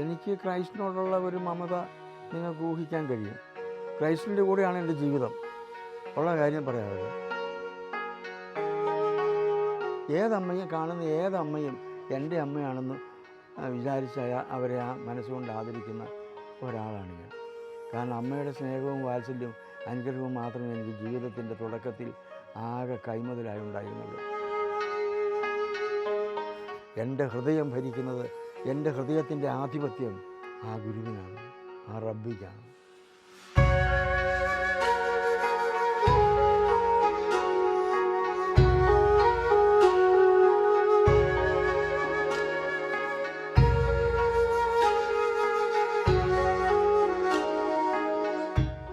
എനിക്ക് ക്രൈസ്റ്റിനോടുള്ള ഒരു മമത നിങ്ങൾക്ക് ഊഹിക്കാൻ കഴിയും. ക്രൈസ്റ്റിന്റെ കൂടെയാണ് എന്റെ ജീവിതം. ഉള്ള കാര്യം പറയാമല്ലോ ഏതമ്മയും കാണുന്ന ഏതമ്മയും എന്റെ അമ്മയാണെന്ന് വിചാരിച്ച അവരെ ആ മനസ്സുകൊണ്ട് ആദരിക്കുന്ന ഒരാളാണ് ഞാൻ. കാരണം അമ്മയുടെ സ്നേഹവും വാത്സല്യവും അനുഗ്രഹവും മാത്രമേ എനിക്ക് ജീവിതത്തിന്റെ തുടക്കത്തിൽ ആകെ കൈമുതലായി ഉണ്ടായിരുന്നുള്ളൂ. എന്റെ ഹൃദയം ഭരിക്കുന്നത് എന്റെ ഹൃദയത്തിന്റെ ആധിപത്യം ആ ഗുരുവിനാണ് ആ റബ്ബിക്കാണ്.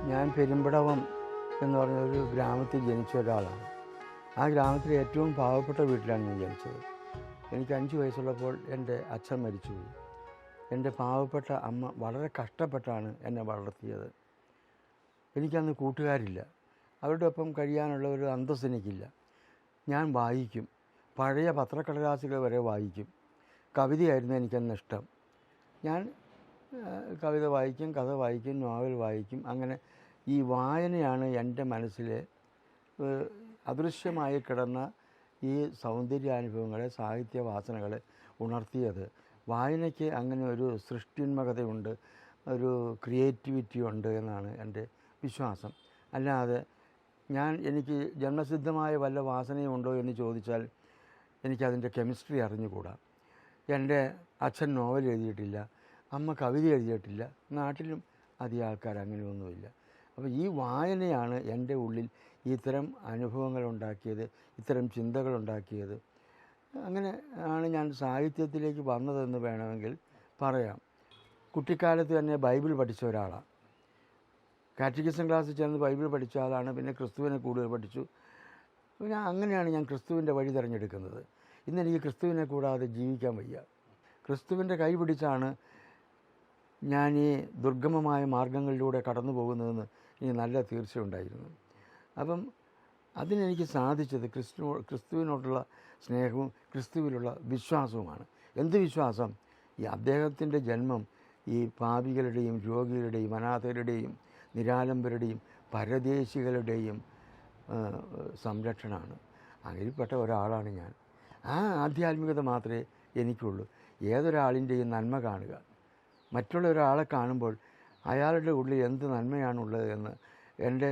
ഞാൻ പെരുമ്പടവം എന്ന് പറഞ്ഞ ഒരു ഗ്രാമത്തിൽ ജനിച്ച ഒരാളാണ്. ആ ഗ്രാമത്തിലെ ഏറ്റവും പാവപ്പെട്ട വീട്ടിലാണ് ഞാൻ ജനിച്ചത്. എനിക്ക് അഞ്ച് വയസ്സുള്ളപ്പോൾ എന്റെ അച്ഛൻ മരിച്ചു എന്റെ പാവപ്പെട്ട അമ്മ വളരെ കഷ്ടപ്പെട്ടാണ് എന്നെ വളർത്തിയത്. എനിക്കന്ന് കൂട്ടുകാരില്ല. അവരുടെ ഒപ്പം കഴിയാനുള്ള ഒരു അന്തസ് എനിക്കില്ല. ഞാൻ വായിക്കും. പഴയ പത്രക്കടലാസുകൾ വരെ വായിക്കും. കവിതയായിരുന്നു എനിക്കന്ന് ഇഷ്ടം. ഞാൻ കവിത വായിക്കും കഥ വായിക്കും നോവൽ വായിക്കും. അങ്ങനെ ഈ വായനയാണ് എന്റെ മനസ്സിലെ അദൃശ്യമായി കിടന്ന ഈ സൗന്ദര്യാനുഭവങ്ങളെ സാഹിത്യവാസനകളെ ഉണർത്തിയത്. വായനയ്ക്ക് അങ്ങനെ ഒരു സൃഷ്ടിന്മകതയുണ്ട് ഒരു ക്രിയേറ്റിവിറ്റി ഉണ്ട് എന്നാണ് എന്റെ വിശ്വാസം. അല്ലാതെ ഞാൻ എനിക്ക് ജന്മസിദ്ധമായ വല്ല വാസനയും ഉണ്ടോ എന്ന് ചോദിച്ചാൽ എനിക്കതിന്റെ കെമിസ്ട്രി അറിഞ്ഞുകൂടാ. എന്റെ അച്ഛൻ നോവൽ എഴുതിയിട്ടില്ല അമ്മ കവിത എഴുതിയിട്ടില്ല. നാട്ടിലും അധികം ആൾക്കാർ അങ്ങനെയൊന്നുമില്ല. അപ്പോൾ ഈ വായനയാണ് എന്റെ ഉള്ളിൽ ഇത്തരം അനുഭവങ്ങൾ ഉണ്ടാക്കിയത് ഇത്തരം ചിന്തകൾ ഉണ്ടാക്കിയത് അങ്ങനെ ആണ് ഞാൻ സാഹിത്യത്തിലേക്ക് വന്നതെന്ന് വേണമെങ്കിൽ പറയാം. കുട്ടിക്കാലത്ത് തന്നെ ബൈബിൾ പഠിച്ച ഒരാളാണ്. കാറ്റഗിസം ക്ലാസ്സിൽ ചെന്ന് ബൈബിൾ പഠിച്ച ആളാണ് പിന്നെ ക്രിസ്തുവിനെ കൂടുതൽ പഠിച്ചു. ഞാൻ അങ്ങനെയാണ് ഞാൻ ക്രിസ്തുവിന്റെ വഴി തിരഞ്ഞെടുക്കുന്നത്. ഇന്ന് എനിക്ക് ക്രിസ്തുവിനെ കൂടാതെ ജീവിക്കാൻ വയ്യ. ക്രിസ്തുവിന്റെ കൈ പിടിച്ചാണ് ഞാൻ ഈ ദുർഗമമായ മാർഗങ്ങളിലൂടെ കടന്നു പോകുന്നതെന്ന് എനിക്ക് നല്ല തീർച്ചയുണ്ടായിരുന്നു. അപ്പം അതിനെനിക്ക് സാധിച്ചത് ക്രിസ്തു ക്രിസ്തുവിനോടുള്ള സ്നേഹവും ക്രിസ്തുവിലുള്ള വിശ്വാസവുമാണ്. എന്ത് വിശ്വാസം? ഈ അദ്ദേഹത്തിന്റെ ജന്മം ഈ പാപികളുടെയും രോഗികളുടെയും അനാഥരുടെയും നിരാലംബരുടെയും പരദേശികളുടെയും സംരക്ഷണമാണ്. അതിൽപ്പെട്ട ഒരാളാണ് ഞാൻ. ആ ആധ്യാത്മികത മാത്രമേ എനിക്കുള്ളൂ. ഏതൊരാളിന്റെയും നന്മ കാണുക. മറ്റുള്ള ഒരാളെ കാണുമ്പോൾ അയാളുടെ ഉള്ളിൽ എന്ത് നന്മയാണുള്ളത് എന്ന് എന്റെ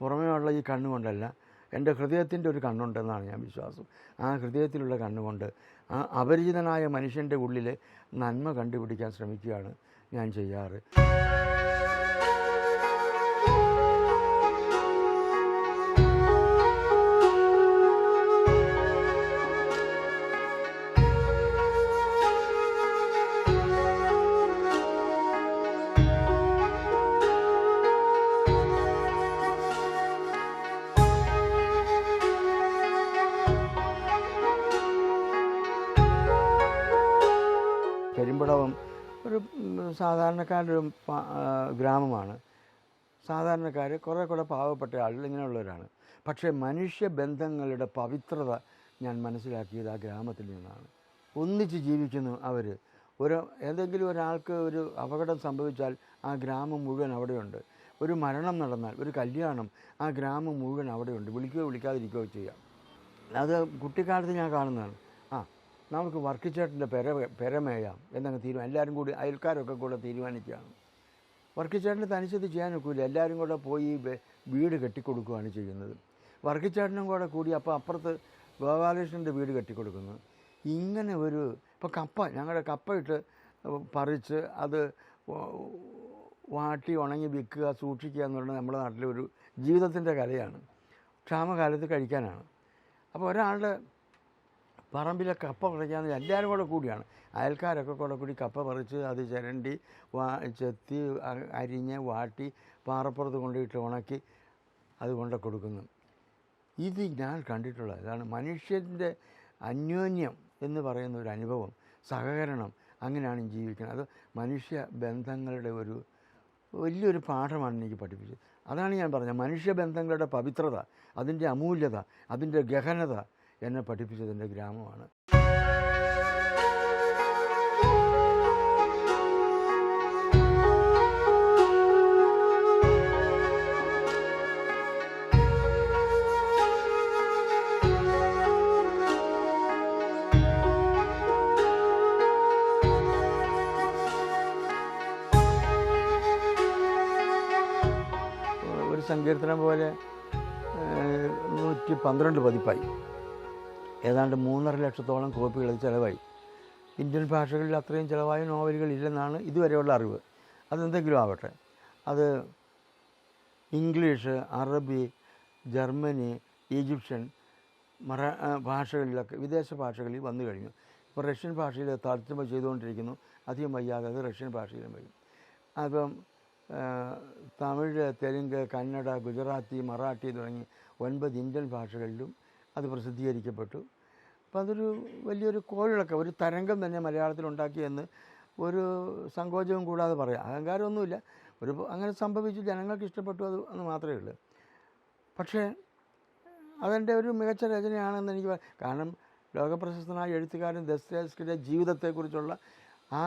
പുറമേയുള്ള ഈ കണ്ണുകൊണ്ടല്ല എന്റെ ഹൃദയത്തിന്റെ ഒരു കണ്ണുണ്ടെന്നാണ് ഞാൻ വിശ്വാസം. ആ ഹൃദയത്തിലുള്ള കണ്ണുകൊണ്ട് ആ അപരിചിതനായ മനുഷ്യന്റെ ഉള്ളിലെ നന്മ കണ്ടുപിടിക്കാൻ ശ്രമിക്കുകയാണ് ഞാൻ ചെയ്യാറ്. സാധാരണക്കാരുടെ ഒരു ഗ്രാമമാണ്. സാധാരണക്കാർ കുറേ കൂടെ പാവപ്പെട്ട ആളുകൾ ഇങ്ങനെയുള്ളവരാണ്. പക്ഷേ മനുഷ്യബന്ധങ്ങളുടെ പവിത്രത ഞാൻ മനസ്സിലാക്കിയത് ആ ഗ്രാമത്തിൽ നിന്നാണ്. ഒന്നിച്ച് ജീവിക്കുന്നു അവർ ഒരു ഏതെങ്കിലും ഒരാൾക്ക് ഒരു അപകടം സംഭവിച്ചാൽ ആ ഗ്രാമം മുഴുവൻ അവിടെയുണ്ട്. ഒരു മരണം നടന്നാൽ ഒരു കല്യാണം ആ ഗ്രാമം മുഴുവൻ അവിടെയുണ്ട്. വിളിക്കുകയോ വിളിക്കാതിരിക്കുകയോ ചെയ്യാം. അത് കുട്ടിക്കാലത്ത് ഞാൻ കാണുന്നതാണ്. നമുക്ക് വർക്കിച്ചേട്ടന്റെ പെര പെരമേയാം എന്നങ്ങ് തീരുമാനം എല്ലാവരും കൂടി അയൽക്കാരൊക്കെ കൂടെ തീരുമാനിക്കുകയാണ്. വർക്കിച്ചേട്ടന് തനിച്ചത് ചെയ്യാൻ ഒക്കില്ല. എല്ലാവരും കൂടെ പോയി വീട് കെട്ടിക്കൊടുക്കുകയാണ് ചെയ്യുന്നത്. വർക്കിച്ചേട്ടനും കൂടെ കൂടി അപ്പോൾ അപ്പുറത്ത് ഗോപാലകൃഷ്ണന്റെ വീട് കെട്ടിക്കൊടുക്കുന്നു. ഇങ്ങനെ ഒരു ഇപ്പോൾ കപ്പ ഞങ്ങളുടെ കപ്പ ഇട്ട് പറിച്ച് അത് വാട്ടി ഉണങ്ങി വിൽക്കുക സൂക്ഷിക്കുക എന്നുള്ളത് നമ്മുടെ നാട്ടിലെ ഒരു ജീവിതത്തിന്റെ കലയാണ്. ക്ഷാമകാലത്ത് കഴിക്കാനാണ്. അപ്പോൾ ഒരാളുടെ പറമ്പിലെ കപ്പ പറിക്കാന്ന് എല്ലാവരും കൂടെ കൂടിയാണ്. അയൽക്കാരൊക്കെ കൂടെ കൂടി കപ്പ പറിച്ച് അത് ചിരണ്ടി വാ ചെത്തി അരിഞ്ഞ് വാട്ടി പാറപ്പുറത്ത് കൊണ്ടിട്ട് ഉണക്കി അത് കൊണ്ട് കൊടുക്കുന്നു. ഇത് ഞാൻ കണ്ടിട്ടുള്ള ഇതാണ് മനുഷ്യന്റെ അന്യോന്യം എന്ന് പറയുന്ന ഒരു അനുഭവം സഹകരണം. അങ്ങനെയാണ് ജീവിക്കുന്നത്. അത് മനുഷ്യ ബന്ധങ്ങളുടെ ഒരു വലിയൊരു പാഠമാണ് എനിക്ക് പഠിപ്പിച്ചത്. അതാണ് ഞാൻ പറഞ്ഞത്. മനുഷ്യബന്ധങ്ങളുടെ പവിത്രത അതിന്റെ അമൂല്യത അതിന്റെ ഗഹനത എന്നെ പഠിപ്പിച്ചത് എന്റെ ഗ്രാമമാണ്. സങ്കീർത്തനം പോലെ നൂറ്റി പന്ത്രണ്ട് പതിപ്പായി. ഏതാണ്ട് മൂന്നര ലക്ഷത്തോളം കോപ്പികൾ ചിലവായി. ഇന്ത്യൻ ഭാഷകളിൽ അത്രയും ചിലവായ നോവലുകൾ ഇല്ലെന്നാണ് ഇതുവരെയുള്ള അറിവ്. അതെന്തെങ്കിലും ആവട്ടെ. അത് ഇംഗ്ലീഷ് അറബി ജർമ്മനി ഈജിപ്ഷ്യൻ മറ ഭാഷകളിലൊക്കെ വിദേശ ഭാഷകളിൽ വന്നു കഴിഞ്ഞു. ഇപ്പോൾ റഷ്യൻ ഭാഷയിൽ തർജമ ചെയ്തുകൊണ്ടിരിക്കുന്നു. അധികം വയ്യാതെ അത് റഷ്യൻ ഭാഷയിലും വരും. അപ്പം തമിഴ് തെലുങ്ക് കന്നഡ ഗുജറാത്തി മറാഠി തുടങ്ങി ഒൻപത് ഇന്ത്യൻ ഭാഷകളിലും അത് പ്രസിദ്ധീകരിക്കപ്പെട്ടു. അപ്പോൾ അതൊരു വലിയൊരു കോളിളക്കം ഒരു തരംഗം തന്നെ മലയാളത്തിൽ ഉണ്ടാക്കിയെന്ന് ഒരു സങ്കോചവും കൂടാതെ പറയാം. അഹങ്കാരമൊന്നുമില്ല. ഒരു അങ്ങനെ സംഭവിച്ചു ജനങ്ങൾക്ക് ഇഷ്ടപ്പെട്ടു അത് എന്ന് മാത്രമേ ഉള്ളൂ. പക്ഷേ അതെന്റെ ഒരു മികച്ച രചനയാണെന്ന് എനിക്ക് കാരണം ലോകപ്രശസ്തനായ എഴുത്തുകാരൻ ദസ്തേസ്കിന്റെ ജീവിതത്തെക്കുറിച്ചുള്ള ആ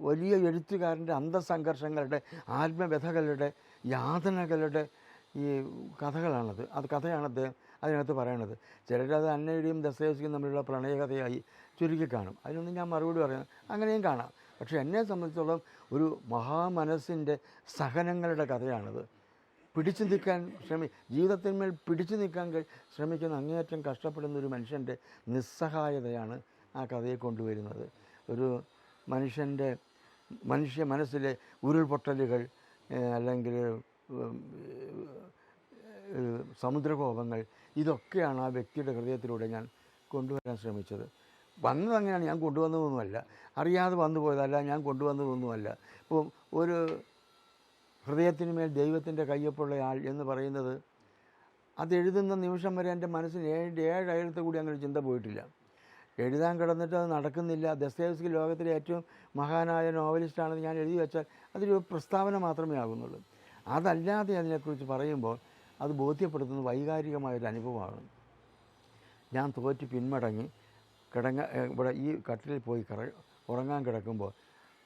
വലിയ എഴുത്തുകാരന്റെ അന്തസംഘർഷങ്ങളുടെ ആത്മവ്യഥകളുടെ യാതനകളുടെ ഈ കഥകളാണത്. അത് കഥയാണ് അദ്ദേഹം അതിനകത്ത് പറയണത്. ചിലരത് അന്നയുടെയും ദസ്തേസ്കിയും തമ്മിലുള്ള പ്രണയകഥയായി ചുരുക്കി കാണും. അതിനൊന്നും ഞാൻ മറുപടി പറയുന്നത് അങ്ങനെയും കാണാം. പക്ഷേ എന്നെ സംബന്ധിച്ചോളം ഒരു മഹാമനസ്സിന്റെ സഹനങ്ങളുടെ കഥയാണത്. പിടിച്ചു നിൽക്കാൻ ശ്രമി ജീവിതത്തിന്മേൽ പിടിച്ചു നിൽക്കാൻ ശ്രമിക്കുന്ന അങ്ങേയറ്റം കഷ്ടപ്പെടുന്ന ഒരു മനുഷ്യന്റെ നിസ്സഹായതയാണ് ആ കഥയെ കൊണ്ടുവരുന്നത്. ഒരു മനുഷ്യന്റെ മനുഷ്യ മനസ്സിലെ ഉരുൾപൊട്ടലുകൾ അല്ലെങ്കിൽ സമുദ്രകോപങ്ങൾ ഇതൊക്കെയാണ് ആ വ്യക്തിയുടെ ഹൃദയത്തിലൂടെ ഞാൻ കൊണ്ടുവരാൻ ശ്രമിച്ചത്. വന്നത് അങ്ങനെയാണ് ഞാൻ കൊണ്ടുവന്നതൊന്നുമല്ല. അറിയാതെ വന്നു പോയതല്ല ഞാൻ കൊണ്ടുവന്നതൊന്നുമല്ല. ഇപ്പോൾ ഒരു ഹൃദയത്തിന് മേൽ ദൈവത്തിന്റെ കയ്യൊപ്പുള്ള ആൾ എന്ന് പറയുന്നത് അത് എഴുതുന്ന നിമിഷം വരെ എന്റെ മനസ്സിന് ഏഴ് ഏഴ് കൂടി അങ്ങനെ ചിന്ത പോയിട്ടില്ല. എഴുതാൻ കിടന്നിട്ട് അത് നടക്കുന്നില്ല. ദസ്തേവ്സ്കി ലോകത്തിലെ ഏറ്റവും മഹാനായ നോവലിസ്റ്റാണെന്ന് ഞാൻ എഴുതി വെച്ചാൽ അതൊരു പ്രസ്താവന മാത്രമേ ആകുന്നുള്ളൂ. അതല്ലാതെ അതിനെക്കുറിച്ച് പറയുമ്പോൾ അത് ബോധ്യപ്പെടുത്തുന്ന വൈകാരികമായൊരു അനുഭവമാണ്. ഞാൻ തോറ്റ് പിന്മടങ്ങി കിടങ്ങ ഇവിടെ ഈ കട്ടിലിൽ പോയി കിട ഉറങ്ങാൻ കിടക്കുമ്പോൾ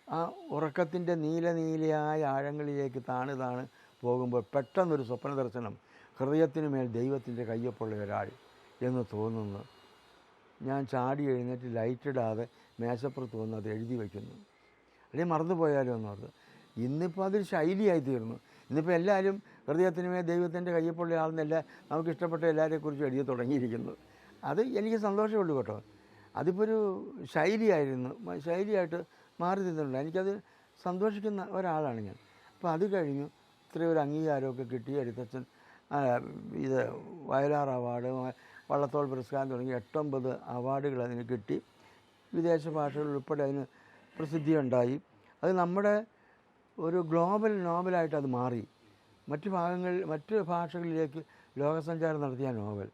ആ ഉറക്കത്തിന്റെ നീല നീലയായ ആഴങ്ങളിലേക്ക് താണ് താണ് പോകുമ്പോൾ പെട്ടെന്നൊരു സ്വപ്ന ദർശനം ഹൃദയത്തിന് മേൽ ദൈവത്തിന്റെ കയ്യൊപ്പുള്ള ഒരാൾ എന്ന് തോന്നുന്നു. ഞാൻ ചാടി എഴുന്നേറ്റ് ലൈറ്റ് ഇടാതെ മേശപ്പുറത്ത് വന്ന് അത് എഴുതി വയ്ക്കുന്നു. അല്ലെങ്കിൽ മറന്നുപോയാലോ എന്നോർത്ത് ഇന്നിപ്പോൾ അതൊരു ശൈലിയായി തീർന്നു. ഇന്നിപ്പോൾ എല്ലാവരും ഹൃദയത്തിനുമേ ദൈവത്തിന്റെ കയ്യപ്പുള്ള ആളെന്നല്ല നമുക്ക് ഇഷ്ടപ്പെട്ട എല്ലാവരെക്കുറിച്ചും എഴുതി തുടങ്ങിയിരിക്കുന്നത് അത് എനിക്ക് സന്തോഷമേ ഉള്ളൂ കേട്ടോ. അതിപ്പോൾ ഒരു ശൈലിയായിരുന്നു. ശൈലിയായിട്ട് മാറി നിന്നിട്ടുണ്ട്. എനിക്കത് സന്തോഷിക്കുന്ന ഒരാളാണ് ഞാൻ. അപ്പോൾ അത് കഴിഞ്ഞു ഇത്രയും ഒരു അംഗീകാരമൊക്കെ കിട്ടി. എഴുത്തച്ഛൻ ഇത് വയലാർ അവാർഡ് വള്ളത്തോൾ പുരസ്കാരം തുടങ്ങി എട്ടൊമ്പത് അവാർഡുകൾ അതിന് കിട്ടി. വിദേശ ഭാഷകളിൽ ഉൾപ്പെടെ അതിന് പ്രസിദ്ധിയുണ്ടായി. അത് നമ്മുടെ ഒരു ഗ്ലോബൽ നോവലായിട്ട് അത് മാറി. മറ്റു ഭാഗങ്ങളിൽ മറ്റു ഭാഷകളിലേക്ക് ലോകസഞ്ചാരം നടത്തിയ നോവൽ.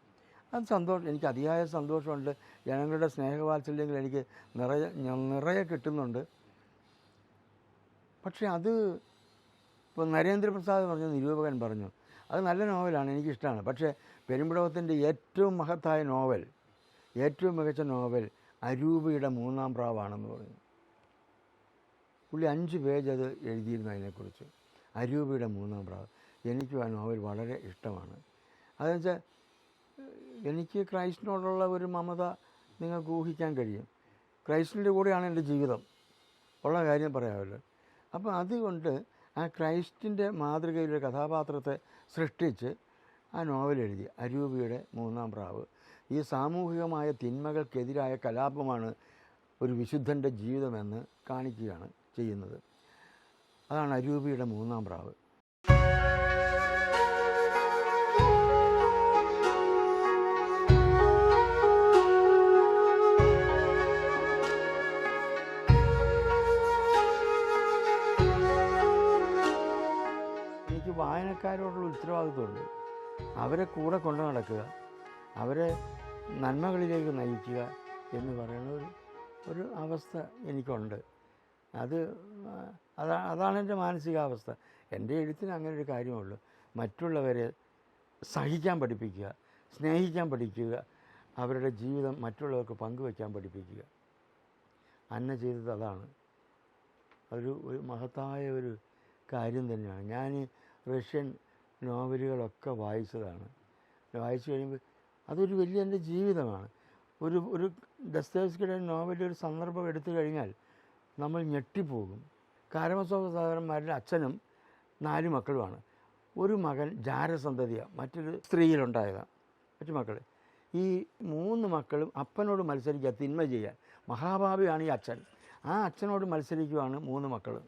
അത് സന്തോഷം എനിക്ക് അതിയായ സന്തോഷമുണ്ട്. ജനങ്ങളുടെ സ്നേഹവാത്സല്യങ്ങൾ എനിക്ക് നിറയെ നിറയെ കിട്ടുന്നുണ്ട്. പക്ഷേ അത് ഇപ്പോൾ നരേന്ദ്രപ്രസാദ് പറഞ്ഞു നിരൂപകൻ പറഞ്ഞു അത് നല്ല നോവലാണ് എനിക്കിഷ്ടമാണ് പക്ഷേ പെരുമ്പടവത്തിന്റെ ഏറ്റവും മഹത്തായ നോവൽ ഏറ്റവും മികച്ച നോവൽ അരൂപയുടെ മൂന്നാം പ്രാവാണെന്ന് പറഞ്ഞു. പുള്ളി അഞ്ച് പേജ് അത് എഴുതിയിരുന്നു അതിനെക്കുറിച്ച്. അരൂപയുടെ മൂന്നാം പ്രാവ്. എനിക്കും ആ നോവൽ വളരെ ഇഷ്ടമാണ്. അതെന്ന് വെച്ചാൽ എനിക്ക് ക്രൈസ്റ്റിനോടുള്ള ഒരു മമത നിങ്ങൾക്ക് ഊഹിക്കാൻ കഴിയും. ക്രൈസ്റ്റിന്റെ കൂടെയാണ് എന്റെ ജീവിതം. ഉള്ള കാര്യം പറയാമല്ലോ. അപ്പോൾ അതുകൊണ്ട് ആ ക്രൈസ്റ്റിന്റെ മാതൃകയിലൊരു കഥാപാത്രത്തെ സൃഷ്ടിച്ച് ആ നോവൽ എഴുതി. അരൂപിയുടെ മൂന്നാം പ്രാവ്. ഈ സാമൂഹികമായ തിന്മകൾക്കെതിരായ കലാപമാണ് ഒരു വിശുദ്ധന്റെ ജീവിതമെന്ന് കാണിക്കുകയാണ്. ചെയ്യുന്നത്. അതാണ് അരൂപിയുടെ മൂന്നാം പ്രാവ്. എനിക്ക് വായനക്കാരോടുള്ള ഉത്തരവാദിത്വമുണ്ട്. അവരെ കൂടെ കൊണ്ടു നടക്കുക അവരെ നന്മകളിലേക്ക് നയിക്കുക എന്ന് പറയുന്ന ഒരു ഒരു അവസ്ഥ എനിക്കുണ്ട്. അത് അതാണ് അതാ അതാണ് എന്റെ മാനസികാവസ്ഥ. എന്റെ എഴുത്തിന് അങ്ങനെ ഒരു കാര്യമുള്ളൂ. മറ്റുള്ളവരെ സഹിക്കാൻ പഠിപ്പിക്കുക സ്നേഹിക്കാൻ പഠിക്കുക അവരുടെ ജീവിതം മറ്റുള്ളവർക്ക് പങ്കുവെക്കാൻ പഠിപ്പിക്കുക. അന്ന ചെയ്തത് അതാണ്. അതൊരു ഒരു മഹത്തായ ഒരു കാര്യം തന്നെയാണ്. ഞാൻ റഷ്യൻ നോവലുകളൊക്കെ വായിച്ചതാണ്. വായിച്ചു കഴിയുമ്പോൾ അതൊരു വലിയ എന്റെ ജീവിതമാണ്. ഒരു ഒരു ഡസ്തേവ്സ്കിയുടെ നോവലിൽ ഒരു സന്ദർഭം എടുത്തു കഴിഞ്ഞാൽ നമ്മൾ ഞെട്ടിപ്പോകും. കാരമസോവ സഹോദരന്മാരുടെ അച്ഛനും നാല് മക്കളുമാണ്. ഒരു മകൻ ജാരസന്തതിയാണ് മറ്റൊരു സ്ത്രീയിലുണ്ടായതാണ് മറ്റു മക്കൾ ഈ മൂന്ന് മക്കളും അപ്പനോട് മത്സരിക്കുക തിന്മ ചെയ്യാൻ. മഹാഭാവിയാണ് ഈ അച്ഛൻ. ആ അച്ഛനോട് മത്സരിക്കുവാണ് മൂന്ന് മക്കൾ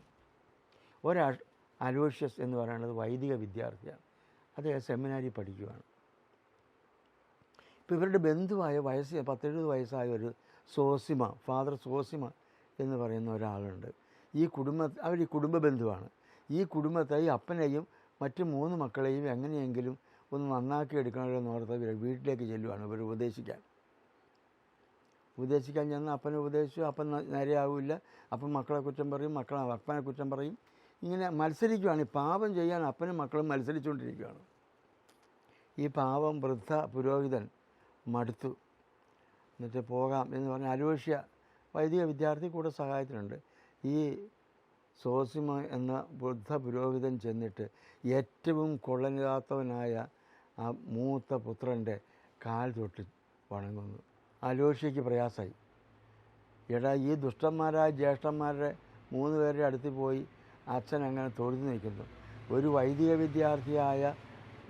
ഒരാൾ അലോഷ്യസ് എന്ന് പറയുന്നത് വൈദിക വിദ്യാർത്ഥിയാണ്. അദ്ദേഹം സെമിനാരി പഠിക്കുകയാണ് ഇപ്പോൾ ഇവരുടെ ബന്ധുവായ വയസ്സ് പത്തെഴുപത് വയസ്സായ ഒരു സോസിമ ഫാദർ സോസിമ എന്ന് പറയുന്ന ഒരാളുണ്ട്. ഈ കുടുംബ അവർ ഈ കുടുംബ ബന്ധുവാണ്. ഈ കുടുംബത്തെ ഈ അപ്പനെയും മറ്റ് മൂന്ന് മക്കളെയും എങ്ങനെയെങ്കിലും ഒന്ന് നന്നാക്കി എടുക്കണമെന്ന് ഓർത്ത് വീട്ടിലേക്ക് ചെല്ലുവാണ് ഇവർ ഉപദേശിക്കാൻ. ഉപദേശിക്കാൻ ചെന്ന് അപ്പനെ ഉപദേശിച്ചു. അപ്പൻ നേരെയാവില്ല. അപ്പം മക്കളെ കുറ്റം പറയും മക്കളെ അപ്പനെ കുറ്റം പറയും. ഇങ്ങനെ മത്സരിക്കുകയാണ് പാപം ചെയ്യാൻ അപ്പനും മക്കളും മത്സരിച്ചുകൊണ്ടിരിക്കുകയാണ് ഈ പാവം വൃദ്ധ പുരോഹിതൻ മടുത്തു. എന്നിട്ട് പോകാം എന്ന് പറഞ്ഞ് അലോഷ്യ വൈദിക വിദ്യാർത്ഥി കൂടെ സഹായത്തിനുണ്ട്. ഈ സോസിമ എന്ന ബുദ്ധ പുരോഹിതൻ ചെന്നിട്ട് ഏറ്റവും കൊള്ളനില്ലാത്തവനായ ആ മൂത്ത പുത്രന്റെ കാൽ തൊട്ട് വണങ്ങുന്നു. അലോഷ്യയ്ക്ക് പ്രയാസമായി. എടാ ഈ ദുഷ്ടന്മാരായ ജ്യേഷ്ഠന്മാരുടെ മൂന്ന് പേരുടെ അടുത്ത് പോയി അച്ഛൻ അങ്ങനെ തൊഴുതു നിൽക്കുന്നു. ഒരു വൈദിക വിദ്യാർത്ഥിയായ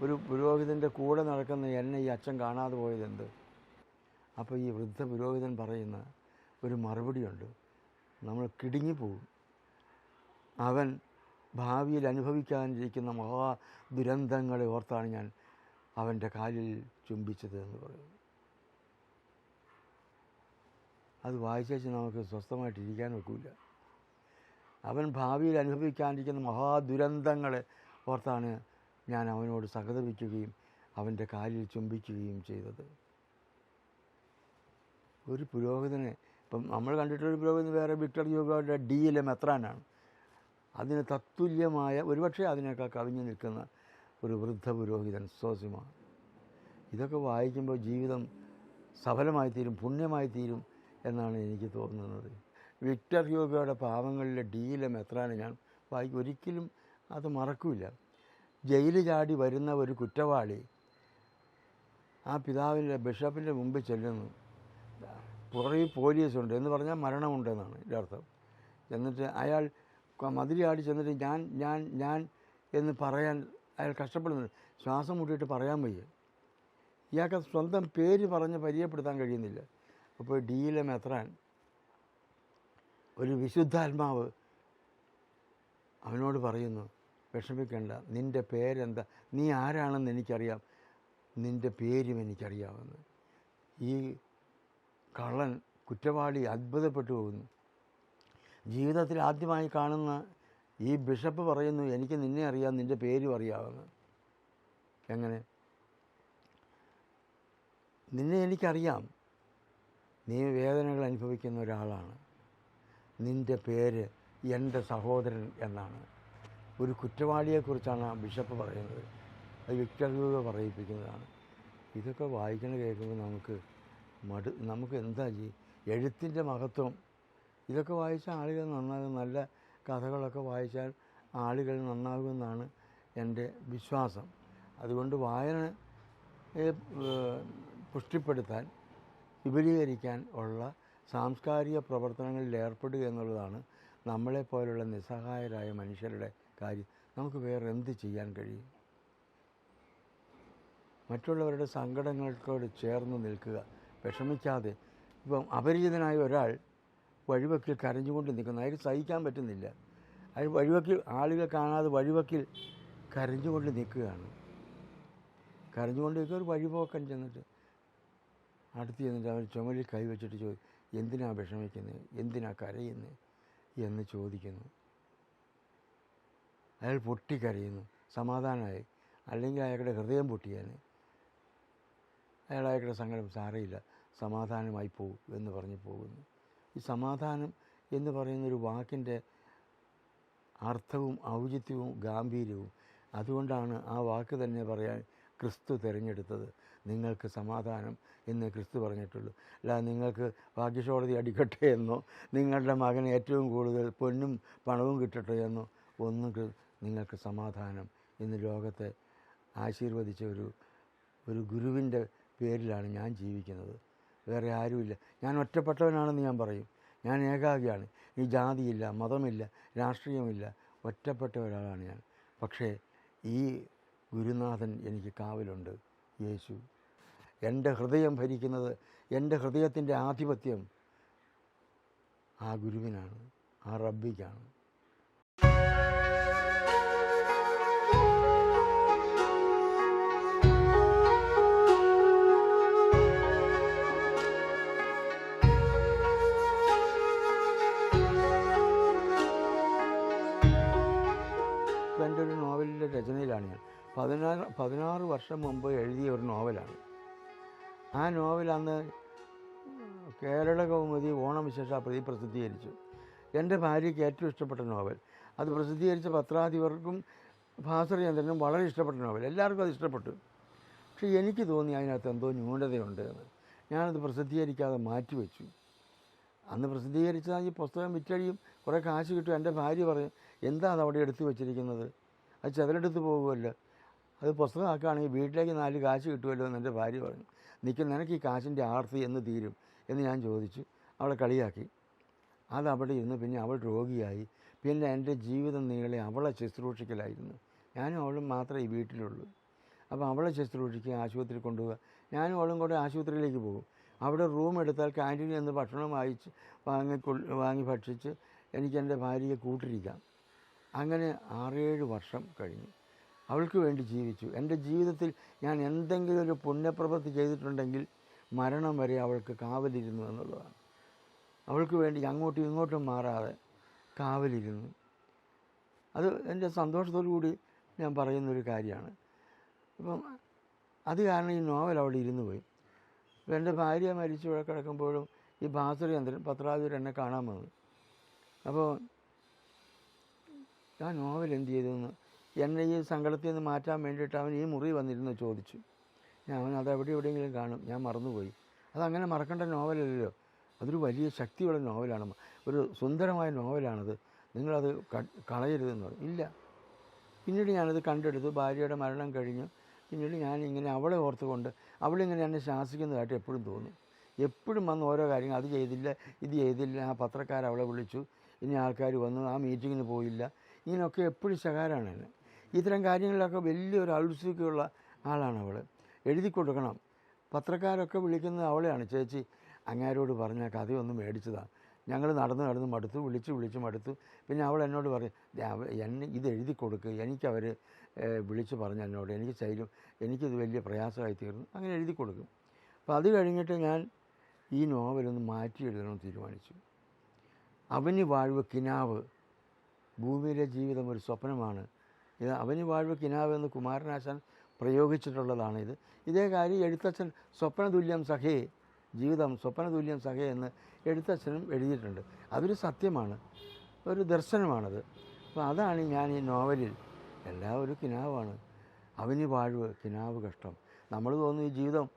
ഒരു പുരോഹിതന്റെ കൂടെ നടക്കുന്ന എന്നെ ഈ അച്ഛൻ കാണാതെ പോയതെന്ത്? അപ്പോൾ ഈ വൃദ്ധ പുരോഹിതൻ പറയുന്ന ഒരു മറുപടിയുണ്ട്. നമ്മൾ കിടുങ്ങിപ്പോവും അവൻ ഭാവിയിൽ അനുഭവിക്കാനിരിക്കുന്ന മഹാ ദുരന്തങ്ങളെ ഓർത്താണ് ഞാൻ അവന്റെ കാലിൽ ചുംബിച്ചത് എന്ന് പറയുന്നു അത് വായിച്ചേച്ച് നമുക്ക് സ്വസ്ഥമായിട്ട് ഇരിക്കാൻ ഒക്കില്ല. അവൻ ഭാവിയിൽ അനുഭവിക്കാനിരിക്കുന്ന മഹാദുരന്തങ്ങളെ ഓർത്താണ് ഞാൻ അവനോട് സഹതപിക്കുകയും അവന്റെ കാലിൽ ചുംബിക്കുകയും ചെയ്തത്. ഒരു പുരോഹിതനെ ഇപ്പം നമ്മൾ കണ്ടിട്ടുള്ള പുരോഗതി വേറെ വിക്ടർ യോഗയുടെ ഡിയിലെ മെത്രാനാണ് അതിന് തത്തുല്യമായ ഒരുപക്ഷെ അതിനേക്കാൾ കവിഞ്ഞു നിൽക്കുന്ന ഒരു വൃദ്ധ പുരോഹിതൻ സോസിമ. ഇതൊക്കെ വായിക്കുമ്പോൾ ജീവിതം സഫലമായി തീരും പുണ്യമായി തീരും എന്നാണ് എനിക്ക് തോന്നുന്നത്. വിക്ടർ യോഗയുടെ പാവങ്ങളിലെ ഡിയിലെ മെത്രാനെ ഞാൻ വായിക്കും ഒരിക്കലും അത് മറക്കില്ല ജയിലിൽ ചാടി വരുന്ന ഒരു കുറ്റവാളി ആ പിതാവിന്റെ ബിഷപ്പിന്റെ മുമ്പിൽ ചെല്ലുന്നു. പുറകിൽ പോലീസുണ്ട് എന്ന് പറഞ്ഞാൽ മരണമുണ്ടെന്നാണ് ഇതിന്റെ അർത്ഥം. എന്നിട്ട് അയാൾ മതിരി ആടി ചെന്നിട്ട് ഞാൻ ഞാൻ ഞാൻ എന്ന് പറയാൻ അയാൾ കഷ്ടപ്പെടുന്നുണ്ട്. ശ്വാസം മുട്ടിയിട്ട് പറയാൻ വയ്യ. ഇയാൾക്ക് സ്വന്തം പേര് പറഞ്ഞ് പരിചയപ്പെടുത്താൻ കഴിയുന്നില്ല. അപ്പോൾ ഡിയിലെ മെത്രാൻ ഒരു വിശുദ്ധാത്മാവ് അവനോട് പറയുന്നു വിഷമിക്കണ്ട നിന്റെ പേരെന്താ? നീ ആരാണെന്ന് എനിക്കറിയാം. നിന്റെ പേരും എനിക്കറിയാമെന്ന്. ഈ കള്ളൻ കുറ്റവാളി അത്ഭുതപ്പെട്ടു പോകുന്നു. ജീവിതത്തിൽ ആദ്യമായി കാണുന്ന ഈ ബിഷപ്പ് പറയുന്നു എനിക്ക് നിന്നെ അറിയാം നിന്റെ പേരും അറിയാമെന്ന്. എങ്ങനെ? നിന്നെ എനിക്കറിയാം. നീ വേദനകൾ അനുഭവിക്കുന്ന ഒരാളാണ്. നിന്റെ പേര് എന്റെ സഹോദരൻ എന്നാണ്. ഒരു കുറ്റവാളിയെക്കുറിച്ചാണ് ബിഷപ്പ് പറയുന്നത്. അത് വിക്ടർ പറയിപ്പിക്കുന്നതാണ്. ഇതൊക്കെ വായിക്കുന്ന കേൾക്കുമ്പോൾ നമുക്ക് മടു നമുക്ക് എന്താ ചെയ്യും എഴുത്തിന്റെ മഹത്വം. ഇതൊക്കെ വായിച്ചാൽ ആളുകൾ നന്നാകും. നല്ല കഥകളൊക്കെ വായിച്ചാൽ ആളുകൾ നന്നാകുമെന്നാണ് എന്റെ വിശ്വാസം. അതുകൊണ്ട് വായന പുഷ്ടിപ്പെടുത്താൻ വിപുലീകരിക്കാൻ ഉള്ള സാംസ്കാരിക പ്രവർത്തനങ്ങളിൽ ഏർപ്പെടുക എന്നുള്ളതാണ് നമ്മളെപ്പോലുള്ള നിസ്സഹായരായ മനുഷ്യരുടെ കാര്യം. നമുക്ക് വേറെ എന്ത് ചെയ്യാൻ കഴിയും? മറ്റുള്ളവരുടെ സങ്കടങ്ങൾക്കോട് ചേർന്ന് നിൽക്കുക. വിഷമിക്കാതെ. ഇപ്പം അപരിചിതനായ ഒരാൾ വഴിവക്കിൽ കരഞ്ഞുകൊണ്ട് നിൽക്കുന്നു. അയാൾക്ക് സഹിക്കാൻ പറ്റുന്നില്ല. അയാൾ വഴിവക്കിൽ ആളുകൾ കാണാതെ വഴിവക്കിൽ കരഞ്ഞുകൊണ്ട് നിൽക്കുകയാണ്. കരഞ്ഞുകൊണ്ട് നിൽക്കുക ഒരു വഴിപോക്കൻ ചെന്നിട്ട് അടുത്ത് ചെന്നിട്ട് അവർ ചുമലിൽ കൈവച്ചിട്ട് ചോദി എന്തിനാ വിഷമിക്കുന്നത് എന്തിനാ കരയുന്നത് എന്ന് ചോദിക്കുന്നു. അയാൾ പൊട്ടിക്കരയുന്നു. സമാധാനമായി. അല്ലെങ്കിൽ അയാളുടെ ഹൃദയം പൊട്ടിയാണ് അയാൾ അയാളുടെ സങ്കടം സാരയില്ല സമാധാനമായി പോകും എന്ന് പറഞ്ഞു പോകുന്നു. ഈ സമാധാനം എന്ന് പറയുന്നൊരു വാക്കിന്റെ അർത്ഥവും ഔചിത്യവും ഗാംഭീര്യവും അതുകൊണ്ടാണ് ആ വാക്ക് തന്നെ പറയാൻ ക്രിസ്തു തിരഞ്ഞെടുത്തത്. നിങ്ങൾക്ക് സമാധാനം എന്ന് ക്രിസ്തു പറഞ്ഞിട്ടുള്ളൂ. അല്ല നിങ്ങൾക്ക് ഭാഗ്യശോടതി അടിക്കട്ടെ എന്നോ നിങ്ങളുടെ മകന് ഏറ്റവും കൂടുതൽ പൊന്നും പണവും കിട്ടട്ടെ എന്നോ ഒന്നും നിങ്ങൾക്ക് സമാധാനം ഇന്ന് ലോകത്തെ ആശീർവദിച്ച ഒരു ഒരു ഗുരുവിന്റെ പേരിലാണ് ഞാൻ ജീവിക്കുന്നത്. വേറെ ആരുമില്ല. ഞാൻ ഒറ്റപ്പെട്ടവനാണെന്ന് ഞാൻ പറയും. ഞാൻ ഏകാഗിയാണ് ഈ ജാതിയില്ല മതമില്ല രാഷ്ട്രീയമില്ല. ഒറ്റപ്പെട്ട ഒരാളാണ് ഞാൻ. പക്ഷേ ഈ ഗുരുനാഥൻ എനിക്ക് കാവലുണ്ട്. യേശു. എന്റെ ഹൃദയം ഭരിക്കുന്നത് എന്റെ ഹൃദയത്തിന്റെ ആധിപത്യം ആ ഗുരുവിനാണ് ആ റബ്ബിക്കാണ്. പതിനാറ് വർഷം മുമ്പ് എഴുതിയ ഒരു നോവലാണ്. ആ നോവൽ അന്ന് കേരള കൗമുദി ഓണം വിശേഷ പ്രതി പ്രസിദ്ധീകരിച്ചു. എന്റെ ഭാര്യയ്ക്ക് ഏറ്റവും ഇഷ്ടപ്പെട്ട നോവൽ. അത് പ്രസിദ്ധീകരിച്ച പത്രാധിപർക്കും ഭാസ്കരചന്ദ്രനും വളരെ ഇഷ്ടപ്പെട്ട നോവൽ. എല്ലാവർക്കും അത് ഇഷ്ടപ്പെട്ടു. പക്ഷേ എനിക്ക് തോന്നി അതിനകത്ത് എന്തോ ന്യൂനതയുണ്ട് എന്ന്. ഞാനത് പ്രസിദ്ധീകരിക്കാതെ മാറ്റിവെച്ചു. അന്ന് പ്രസിദ്ധീകരിച്ചാൽ ഈ പുസ്തകം വിറ്റഴിയും കുറേ കാശ് കിട്ടും. എന്റെ ഭാര്യ പറയും എന്താ അത് അവിടെ എടുത്തു വെച്ചിരിക്കുന്നത്? അത് ചെതലെടുത്ത് പോകുമല്ലോ അത് പുസ്തകമാക്കുകയാണെങ്കിൽ വീട്ടിലേക്ക് നാല് കാശ് കിട്ടുമല്ലോ എന്ന് എന്റെ ഭാര്യ പറഞ്ഞു. നിൽക്കും നിനക്ക് ഈ കാശിന്റെ ആർത്തി എന്ന് തീരും എന്ന് ഞാൻ ചോദിച്ചു. അവളെ കളിയാക്കി. അത് അവിടെ ഇരുന്ന് പിന്നെ അവൾ രോഗിയായി. പിന്നെ എന്റെ ജീവിതം നീളെ അവളെ ശുശ്രൂഷിക്കലായിരുന്നു ഞാനും അവളും മാത്രമേ ഈ വീട്ടിലുള്ളൂ. അപ്പോൾ അവളെ ശുശ്രൂഷിക്കുക ആശുപത്രിയിൽ കൊണ്ടുപോവുക. ഞാനും അവളും കൂടെ ആശുപത്രിയിലേക്ക് പോകും. അവിടെ റൂം എടുത്താൽ ക്യാന്റീനിൽ നിന്ന് ഭക്ഷണം വാങ്ങിച്ച് വാങ്ങി വാങ്ങി ഭക്ഷിച്ച് എനിക്ക് എന്റെ ഭാര്യയെ കൂട്ടിരിക്കാം. അങ്ങനെ ആറേഴ് വർഷം കഴിഞ്ഞു. അവൾക്ക് വേണ്ടി ജീവിച്ചു. എന്റെ ജീവിതത്തിൽ ഞാൻ എന്തെങ്കിലും ഒരു പുണ്യപ്രവൃത്തി ചെയ്തിട്ടുണ്ടെങ്കിൽ മരണം വരെ അവൾക്ക് കാവലിരുന്നു എന്നുള്ളതാണ്. അവൾക്ക് വേണ്ടി അങ്ങോട്ടും ഇങ്ങോട്ടും മാറാതെ കാവലിരുന്നു. അത് എന്റെ സന്തോഷത്തോടു കൂടി ഞാൻ പറയുന്നൊരു കാര്യമാണ്. അപ്പം അത് കാരണം ഈ നോവൽ അവിടെ ഇരുന്നു പോയി. എന്റെ ഭാര്യ മരിച്ചു കിടക്കുമ്പോഴും ഈ ഭാസുരചന്ദ്രൻ പത്രാധിപർ എന്നെ കാണാൻ വന്നു. അപ്പോൾ ആ നോവൽ എന്ത് ചെയ്തെന്ന് എന്നെ ഈ സങ്കടത്തിൽ നിന്ന് മാറ്റാൻ വേണ്ടിയിട്ട് അവൻ ഈ മുറി വന്നിരുന്ന് ചോദിച്ചു. ഞാൻ അവൻ അത് എവിടെ എവിടെയെങ്കിലും കാണും. ഞാൻ മറന്നുപോയി. അതങ്ങനെ മറക്കേണ്ട നോവലല്ലല്ലോ. അതൊരു വലിയ ശക്തിയുള്ള നോവലാണ്. ഒരു സുന്ദരമായ നോവലാണത്. നിങ്ങളത് കളയരുതെന്ന് പറഞ്ഞു. ഇല്ല. പിന്നീട് ഞാനത് കണ്ടെടുത്തു. ഭാര്യയുടെ മരണം കഴിഞ്ഞു. പിന്നീട് ഞാൻ ഇങ്ങനെ അവളെ ഓർത്തുകൊണ്ട് അവളിങ്ങനെ എന്നെ ശാസിക്കുന്നതായിട്ട് എപ്പോഴും തോന്നും. എപ്പോഴും വന്ന് ഓരോ കാര്യങ്ങൾ അത് ചെയ്തില്ല ഇത് ചെയ്തില്ല ആ പത്രക്കാർ അവളെ വിളിച്ചു ഇനി ആൾക്കാർ വന്നു ആ മീറ്റിങ്ങിന് പോയില്ല. ഇങ്ങനെയൊക്കെ എപ്പോഴും ശകാരമാണ് എന്നെ. ഇത്തരം കാര്യങ്ങളിലൊക്കെ വലിയൊരു ഔത്സുഖ്യമുള്ള ആളാണ് അവൾ എഴുതി കൊടുക്കണം. പത്രക്കാരൊക്കെ വിളിക്കുന്നത് അവളെയാണ്. ചേച്ചി അങ്ങാരോട് പറഞ്ഞ കഥയൊന്നും മേടിച്ചതാണ് ഞങ്ങൾ നടന്ന് നടന്ന് മടുത്തു. വിളിച്ച് വിളിച്ച് മടുത്തു. പിന്നെ അവൾ എന്നോട് പറഞ്ഞു "ദേ, അവ- എന്നെ ഇത് എഴുതി കൊടുക്കുക എനിക്കവർ വിളിച്ച് പറഞ്ഞു എന്നോട്. എനിക്ക് ശൈലും എനിക്കിത് വലിയ പ്രയാസമായി തീർന്നു അങ്ങനെ എഴുതി കൊടുക്കും. അപ്പോൾ അത് കഴിഞ്ഞിട്ട് ഞാൻ ഈ നോവലൊന്ന് മാറ്റി എഴുതണമെന്ന് തീരുമാനിച്ചു. അവന് വാഴ്വ് കിനാവ് ഭൂമിയിലെ ജീവിതം ഒരു സ്വപ്നമാണ്. ഇത് അവന് വാഴ്വ് കിനാവ് എന്ന് കുമാരനാശാൻ പ്രയോഗിച്ചിട്ടുള്ളതാണ് ഇത്. ഇതേ കാര്യം എഴുത്തച്ഛൻ സ്വപ്നതുല്യം സഖേ ജീവിതം സ്വപ്നതുല്യം സഖേ എന്ന് എഴുത്തച്ഛനും എഴുതിയിട്ടുണ്ട്. അതൊരു സത്യമാണ്. ഒരു ദർശനമാണത്. അപ്പോൾ അതാണ് ഞാൻ ഈ നോവലിൽ എല്ലാം ഒരു കിനാവാണ്. അവന് വാഴ്വ് കിനാവ് കഷ്ടം. നമ്മൾ തോന്നുന്നു ഈ ജീവിതം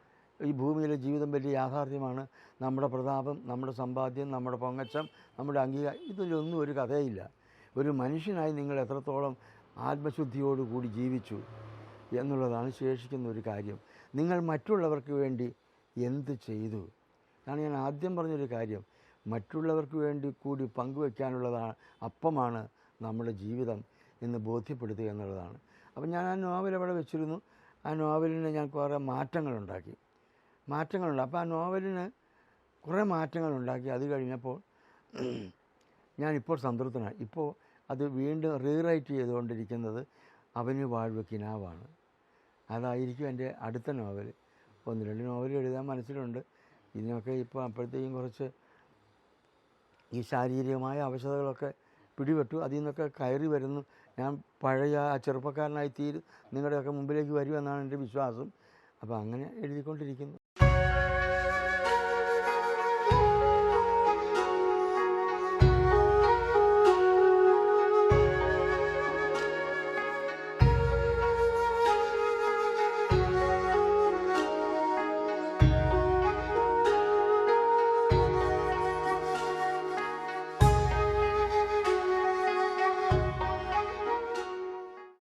ഈ ഭൂമിയിലെ ജീവിതം വലിയ യാഥാർത്ഥ്യമാണ്. നമ്മുടെ പ്രതാപം നമ്മുടെ സമ്പാദ്യം നമ്മുടെ പൊങ്ങച്ചം നമ്മുടെ അംഗീകാരം ഇതിലൊന്നും ഒരു കഥയില്ല. ഒരു മനുഷ്യനായി നിങ്ങൾ എത്രത്തോളം ആത്മശുദ്ധിയോടുകൂടി ജീവിച്ചു എന്നുള്ളതാണ് ശേഷിക്കുന്ന ഒരു കാര്യം. നിങ്ങൾ മറ്റുള്ളവർക്ക് വേണ്ടി എന്ത് ചെയ്തു? അതാണ് ഞാൻ ആദ്യം പറഞ്ഞൊരു കാര്യം. മറ്റുള്ളവർക്ക് വേണ്ടി കൂടി പങ്കുവെക്കാനുള്ളതാണ് അപ്പമാണ് നമ്മുടെ ജീവിതം എന്ന് ബോധ്യപ്പെടുത്തുക എന്നുള്ളതാണ്. അപ്പം ഞാൻ ആ നോവൽ അവിടെ വെച്ചിരുന്നു. ആ നോവലിന് ഞാൻ കുറേ മാറ്റങ്ങളുണ്ടാക്കി. മാറ്റങ്ങളുണ്ട്. അപ്പോൾ ആ നോവലിന് കുറേ മാറ്റങ്ങളുണ്ടാക്കി. അത് കഴിഞ്ഞപ്പോൾ ഞാനിപ്പോൾ സംതൃപ്തനായി. ഇപ്പോൾ അത് വീണ്ടും റീറൈറ്റ് ചെയ്തുകൊണ്ടിരിക്കുന്നത് അവന് വാഴ്വ് കിനാവാണ് അതായിരിക്കും എന്റെ അടുത്ത നോവൽ. ഒന്ന് രണ്ട് നോവൽ എഴുതാൻ മനസ്സിലുണ്ട്. ഇതിനൊക്കെ ഇപ്പോൾ അപ്പോഴത്തേക്കും കുറച്ച് ഈ ശാരീരികമായ അവശതകളൊക്കെ പിടിപെട്ടു. അതിൽ നിന്നൊക്കെ കയറി വരുന്നു. ഞാൻ പഴയ ആ ചെറുപ്പക്കാരനായി തീരും നിങ്ങളുടെയൊക്കെ മുമ്പിലേക്ക് വരുമെന്നാണ് എന്റെ വിശ്വാസം. അപ്പോൾ അങ്ങനെ എഴുതിക്കൊണ്ടിരിക്കുന്നു.